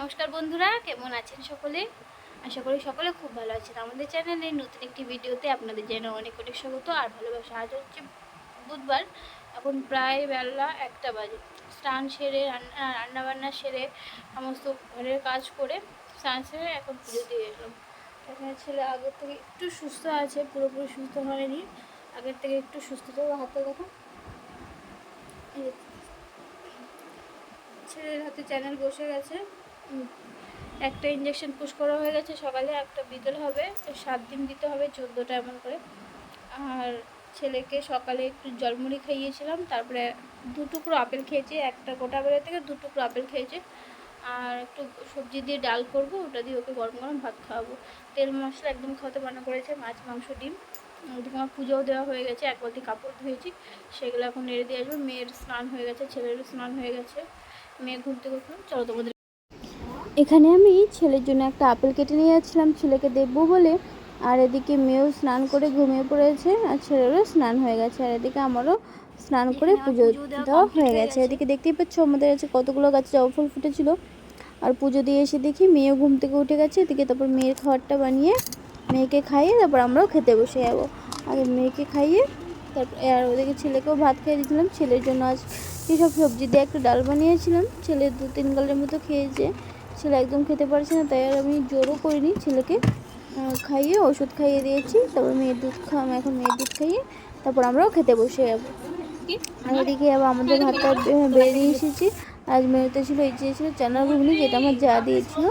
নমস্কার বন্ধুরা, কেমন আছেন সকলে? আশা করি সকলে খুব ভালো আছেন। আমাদের চ্যানেলে নতুন একটি ভিডিওতে আপনাদের যেন অনেক অনেক স্বাগত, আর ভালোবাসা আজ হচ্ছে বুধবার, এখন প্রায় বেলা একটা বাজে। স্নান সেরে, রান্না, রান্নাবান্না সেরে, সমস্ত ঘরের কাজ করে স্নান সেরে এখন পুজো দিয়ে এলাম। এখানে ছেলে আগের থেকে একটু সুস্থ আছে, পুরোপুরি সুস্থ হয়নি। আগের থেকে একটু সুস্থ তো হাতে দেখো ছেলের হাতে চ্যানেল বসে গেছে। একটা ইঞ্জেকশন পুশ করা হয়ে গেছে সকালে, একটা বিকেল হবে সাত দিন দিতে হবে চোদ্দোটা এমন করে। আর ছেলেকে সকালে একটু জলমুড়ি খাইয়েছিলাম, তারপরে দু টুকরো আপেল খেয়েছে, একটা গোটা বেলা থেকে দু টুকরো আপেল খেয়েছে। আর একটু সবজি দিয়ে ডাল করব, ওটা দিয়ে ওকে গরম গরম ভাত খাওয়াবো। তেল মশলা একদম খাওয়াতে মানা করেছে, মাছ, মাংস, ডিম। ওদিকে আমার পুজোও দেওয়া হয়ে গেছে, এক বালতি কাপড় ধুয়েছি, সেগুলো এখন নেড়ে দিয়ে আসব। মেয়ের স্নান হয়ে গেছে, ছেলেরও স্নান হয়ে গেছে। মেয়ে ঘুরতে ঘুরতে চলো তোমাদের এখানে আমি ছেলের জন্য একটা আপেল কেটে নিয়ে যাচ্ছিলাম ছেলেকে দেবো বলে। আর এদিকে মেয়েও স্নান করে ঘুমিয়ে পড়েছে আর ছেলেরও স্নান হয়ে গেছে আর এদিকে আমারও স্নান করে পুজো দেওয়া হয়ে গেছে। এদিকে দেখতেই পাচ্ছ আমাদের কাছে কতগুলো গাছে জবা ফুল ফুটেছিল। আর পুজো দিয়ে এসে দেখি মেয়েও ঘুম থেকে উঠে গেছে এদিকে তারপর মেয়ের খাবারটা বানিয়ে মেয়েকে খাইয়ে তারপর আমরাও খেতে বসে যাব। আগে মেয়েকে খাইয়ে তারপর আর ওদিকে ছেলেকেও ভাত খাইয়ে দিয়েছিলাম। ছেলের জন্য আজ এইসব সবজি দিয়ে একটা ডাল বানিয়েছিলাম। ছেলে দু তিন গালের মতো খেয়েছে। ছেলে একদম খেতে পারছে না তাই আর আমি জোরও করিনি ছেলেকে। খাইয়ে ওষুধ খাইয়ে দিয়েছি তারপর মেয়ের দুধ খাওয়া এখন মেয়ের দুধ খাইয়ে তারপর আমরাও খেতে বসে যাব। আর এদিকে আবার আমাদের ভাতটা বেরিয়ে এসেছি। আজ মেয়েতে ছিল এই যে ছিল চানা ঘুগনি যেটা আমার যা দিয়েছিল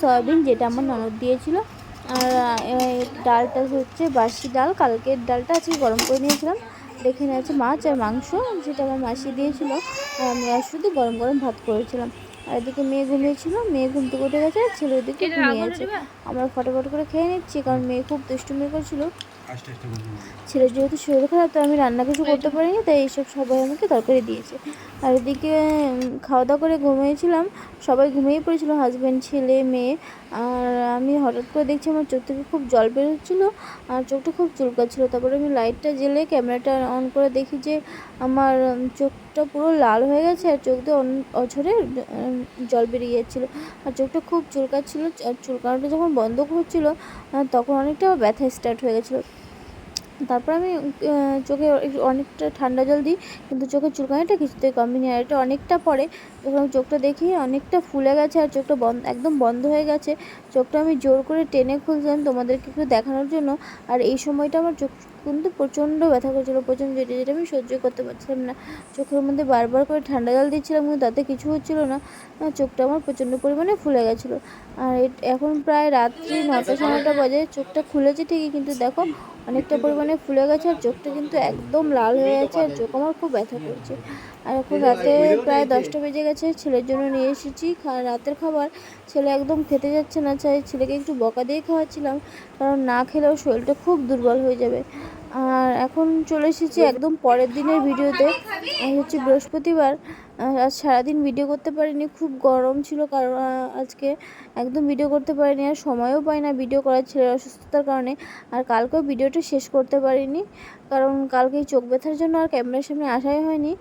সয়াবিন যেটা আমার ননদ দিয়েছিল। আর ডালটা হচ্ছে বাসি ডাল কালকের ডালটা আজকে গরম করে নিয়েছিলাম। এখানে আছে মাছ আর মাংস যেটা আমার মাসি দিয়েছিল। আমি আর শুধু গরম গরম ভাত করেছিলাম। আর এদিকে মেয়ে ঘুমিয়েছিল মেয়ে ঘুম থেকে উঠে গেছে আর ছেলে ওদিকে ঘুমিয়ে আছে। আমরা ফটোফট করে খেয়ে নিচ্ছি কারণ মেয়ে খুব দুষ্টুমি করছিল। আস্তে আস্তে ছেলের যেহেতু শরীর খারাপ তো আমি রান্না কিছু করতে পারিনি তাই এইসব সবাই আমাকে তরকারি দিয়েছে। আর এদিকে খাওয়া দাওয়া করে ঘুমিয়েছিলাম সবাই ঘুমিয়ে পড়েছিল হাজব্যান্ড ছেলে মেয়ে। আর আমি হঠাৎ করে দেখছি আমার চোখ থেকে খুব জল বেরোচ্ছিলো আর চোখটা খুব চুলকাচ্ছিলো। তারপরে আমি লাইটটা জ্বেলে ক্যামেরাটা অন করে দেখি যে আমার চোখটা পুরো লাল হয়ে গেছে আর চোখ দিয়ে অঝরে জল বেরিয়ে যাচ্ছিল। আর চোখটা খুব চুলকাচ্ছিলো আর চুলকানোটা যখন বন্ধ করছিল তখন অনেকটা ব্যথা স্টার্ট হয়ে গেছিল। তারপর আমি চোখে অনেকটা ঠান্ডা জল দিই, কিন্তু চোখের চুলকানিটা কিছুতেই কমেনি। আর এটা অনেকটা পরে যখন চোখটা দেখি, অনেকটা ফুলে গেছে আর চোখটা বন্ধ একদম বন্ধ হয়ে গেছে। চোখটা আমি জোর করে টেনে খুলছিলাম তোমাদেরকে একটু দেখানোর জন্য। আর এই সময়টা আমার চোখ কিন্তু প্রচণ্ড ব্যথা করছিল, প্রচণ্ড যেটা যেটা আমি সহ্য করতে পারছিলাম না। চোখের মধ্যে বারবার করে ঠান্ডা জল দিচ্ছিলাম, কিন্তু তাতে কিছু হচ্ছিল না। চোখটা আমার প্রচণ্ড পরিমাণে ফুলে গেছিল। আর এখন প্রায় রাত্রি নটা সাড়ে নটা বাজে, চোখটা খুলেছে ঠিকই, কিন্তু দেখো অনেকটা পরিমাণে ফুলে গেছে আর চোখটা কিন্তু একদম লাল হয়ে গেছে আর চোখ আমার খুব ব্যথা করছে। আর এখন রাতে প্রায় দশটা বেজে গেছে, ছেলের জন্য নিয়ে এসেছি। রাতের খাবার ছেলে একদম খেতে যাচ্ছে না, চাই ছেলেকে একটু বকা দিয়ে খাওয়াচ্ছিলাম। কারণ না খেলেও শরীরটা খুব দুর্বল হয়ে যাবে। আর এখন চলে এসেছি একদম পরের দিনের ভিডিওতে। হচ্ছে বৃহস্পতিবার। আজ সারাদিন ভিডিও করতে পারিনি, খুব গরম ছিল কারণ আজকে একদম ভিডিও করতে পারিনি আর সময়ও পাই না ভিডিও করার ছেলের অসুস্থতার কারণে। আর কালকেও ভিডিওটা শেষ করতে পারিনি, কারণ কালকে চোখ ব্যথার জন্য আর ক্যামেরার সামনে আসাই হয়নি।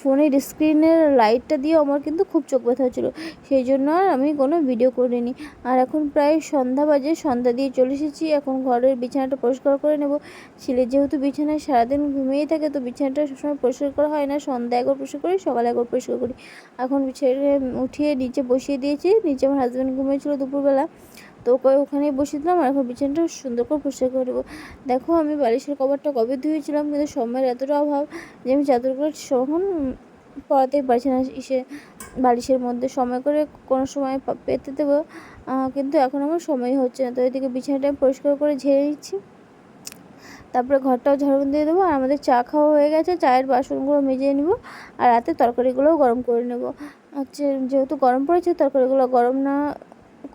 ফোনের স্ক্রিনের লাইটটা দিয়ে আমার কিন্তু খুব চোখ ব্যথা হচ্ছিল। সেই জন্য আর আমি কোনো ভিডিও করিনি। আর এখন প্রায় সন্ধ্যা বাজে, সন্ধ্যা দিয়ে চলে এসেছি। এখন ঘরের বিছানাটা পরিষ্কার করে নেব। ছেলে যেহেতু বিছানায় সারাদিন ঘুমিয়েই থাকে, তো বিছানাটা সবসময় পরিষ্কার করা হয় না। সন্ধ্যা একবার পরিষ্কার করি, সকালে একবার পরিষ্কার করি। এখন বিছানা উঠিয়ে নিচে বসিয়ে দিয়েছি। নিচে আমার হাজব্যান্ড ঘুমিয়েছিলো দুপুরবেলা। তো ওকে ওখানেই বসিয়ে দিলাম আর এখন বিছানাটা সুন্দর করে পরিষ্কার করে দেবো দেখো, আমি বালিশের কভারটা কবে ধুয়েছিলাম, কিন্তু সময়ের এতটা অভাব যে আমি চাদরগুলো সখন পড়াতেই পারছি না। ইসে বালিশের মধ্যে সময় করে কোনো সময় পেতে দেবো কিন্তু এখন আমার সময় হচ্ছে না। তো এদিকে বিছানাটা পরিষ্কার করে ঝেড়ে নিচ্ছি। তারপরে ঘরটাও ঝাড়ু দিয়ে দেবো, আর আমাদের চা খাওয়া হয়ে গেছে, চায়ের বাসনগুলো মেজে নেব, আর রাতে তরকারিগুলোও গরম করে নেব। হচ্ছে যেহেতু গরম পড়েছে, তরকারিগুলো গরম না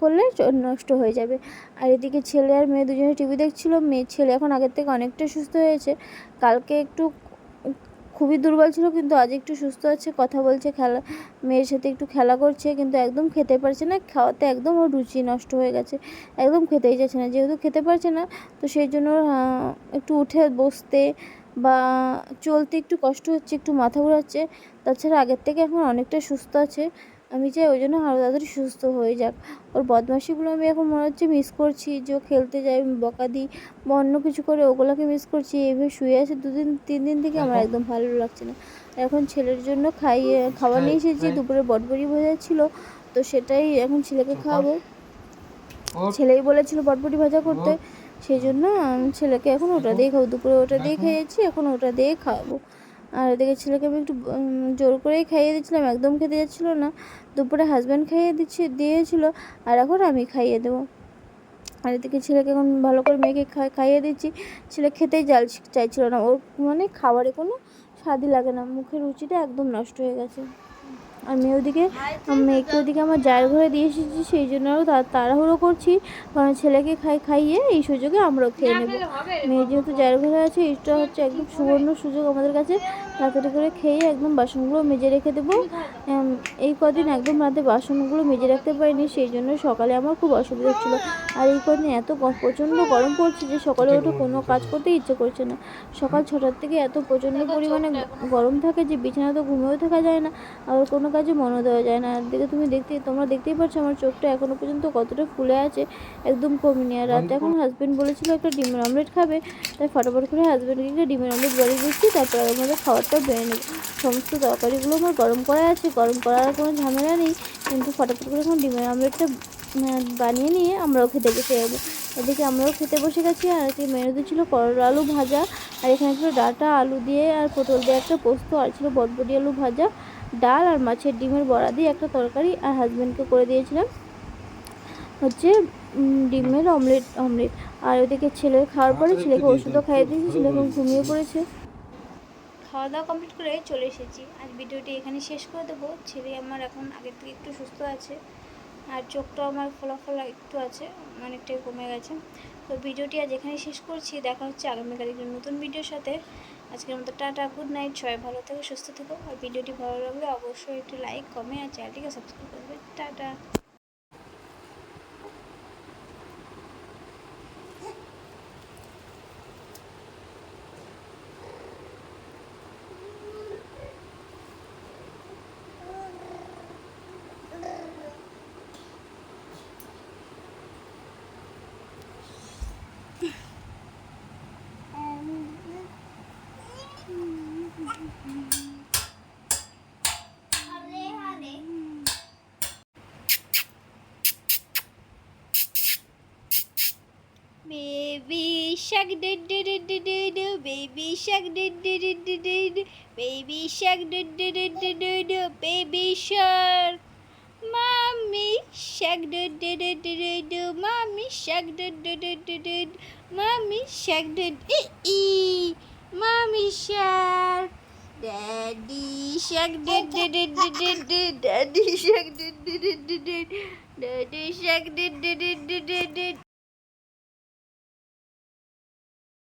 করলে নষ্ট হয়ে যাবে। আর এদিকে ছেলে আর মেয়ে দুজনে টিভি দেখছিল, মেয়ে ছেলে এখন আগের থেকে অনেকটা সুস্থ হয়েছে। কালকে একটু খুবই দুর্বল ছিল, কিন্তু আজ একটু সুস্থ আছে, কথা বলছে, খেলা মেয়ের সাথে একটু খেলা করছে, কিন্তু একদম খেতে পারছে না, খাওয়াতে একদম ওর রুচি নষ্ট হয়ে গেছে, একদম খেতেই যাচ্ছে না, যেহেতু খেতে পারছে না, তো সেই জন্য একটু উঠে বসতে বা চলতে একটু কষ্ট হচ্ছে, একটু মাথা ঘোরাচ্ছে, তাছাড়া আগের থেকে এখন অনেকটা সুস্থ আছে। আমি চাই ওই জন্য আরও তাড়াতাড়ি সুস্থ হয়ে যাক। ওর বদমাশিগুলো আমি এখন মনে হচ্ছে মিস করছি যে খেলতে যায় বকা দিই বা অন্য কিছু করে ওগুলোকে মিস করছি এইভাবে শুয়ে আছে দুদিন তিন দিন থেকে আমার একদম ভালো লাগছে না। এখন ছেলের জন্য খাইয়ে খাবার নিয়ে এসেছি দুপুরে বটবড়ি ভাজা ছিল তো সেটাই এখন ছেলেকে খাওয়াবো। ছেলেই বলেছিল বটবটি ভাজা করতে সেই জন্য আমি ছেলেকে এখন ওটা দিয়ে খাব। দুপুরে ওটা দিয়ে খেয়েছি এখন ওটা দিয়ে খাওয়াবো আর এদিকে ছেলেকে আমি একটু জোর করেই খাইয়ে দিচ্ছিলাম একদম খেতে যাচ্ছিল না। দুপুরে হাজব্যান্ড খাইয়ে দিচ্ছে, দিয়েছিল, আর এখন আমি খাইয়ে দেবো। আর এদিকে ছেলেকে এখন ভালো করে মেয়েকে খাইয়ে দিচ্ছি। ছেলে খেতেই জাল চাইছিল না, ওর মানে খাবারে কোনো স্বাদই লাগে না, মুখের রুচিটা একদম নষ্ট হয়ে গেছে। আর মেয়ে ওদিকে মেয়েকে ওদিকে আমার জায়ের ঘরে দিয়ে এসেছি, সেই জন্য আরও তাড়াহুড়ো করছি। কারণ ছেলেকে খাই, খাইয়ে এই সুযোগে আমরাও খেয়ে নেব। মেয়ে যেহেতু জায়ের ঘরে আছে এইটা হচ্ছে একদম সুবর্ণ সুযোগ আমাদের কাছে। তাড়াতাড়ি করে খেয়ে একদম বাসনগুলো মেজে রেখে দেবো। এই কদিন একদম রাতে বাসনগুলো মেজে রাখতে পারিনি, সেই জন্য সকালে আমার খুব অসুবিধা হচ্ছিল। আর এই কদিন এত প্রচণ্ড গরম পড়ছে যে সকালে উঠে কোনো কাজ করতে ইচ্ছে করছে না। সকাল ছটার থেকে এত প্রচণ্ড পরিমাণে গরম থাকে যে বিছানা তো ঘুমেও থাকা যায় না। আর কোনো কাজে মনও দেওয়া যায় না। আর দিকে তুমি দেখতে তোমরা দেখতেই পাচ্ছ আমার চোখটা এখনও পর্যন্ত কতটা ফুলে আছে একদম কমেনি আর রাতে এখন হাজব্যান্ড বলেছিল একটা ডিমের অমলেট খাবে তাই ফটাফট করে হাজব্যান্ডকে একটা ডিমের অমলেট বাড়িয়ে দিচ্ছি তারপর আমাদের খাবারটা বেড়ে নেব। সমস্ত তরকারিগুলো আমার গরম করা আছে গরম করার কোনো ঝামেলা নেই কিন্তু ফটাফট করে এখন ডিমের অমলেটটা বানিয়ে নিয়ে আমরাও খেতে বসে যাব। এদিকে আমরাও খেতে বসে গেছি আর আজকে মেনুতে ছিল করলা আলু ভাজা আর এখানে ছিল ডাটা আলু দিয়ে আর পটল দিয়ে একটা পোস্ত আর ছিল বটবটি আলু ভাজা ডাল আর মাছের ডিমের বড়া দিয়ে একটা তরকারি আর হাজব্যান্ডকে করে দিয়েছিলাম। হচ্ছে ডিমের অমলেট অমলেট আর ওদিকে ছেলে খাওয়ার পরে ছেলেকে ওষুধও খাইয়ে দিয়েছি ছেলে এখন ঘুমিয়ে পড়েছে। খাওয়া দাওয়া কমপ্লিট করে চলে এসেছি। আজ ভিডিওটি এখানে শেষ করে দেবো। ছেলে আমার এখন আগের থেকে একটু সুস্থ আছে। আর চোখটাও আমার ফলাফল ফোলা একটু আছে অনেকটাই কমে গেছে। তো ভিডিওটি আজ এখানে শেষ করছি। দেখা হচ্ছে আগামীকাল একটি নতুন ভিডিওর সাথে। আজকের মতো টাটা গুড নাইট সবাই ভালো থেকো, সুস্থ থেকো। আর ভিডিওটি ভালো লাগলে অবশ্যই একটু লাইক কমেন্ট আর চ্যানেলটিকে সাবস্ক্রাইব করবে। Tata. shark did did did did did do baby shark did did did did did baby shark did did did did did do baby shark mommy shark did did did did did do mommy shark did did did did do. mommy shark did e mommy shark Daddy shark did did did did do. daddy shark did did did did daddy shark did did did did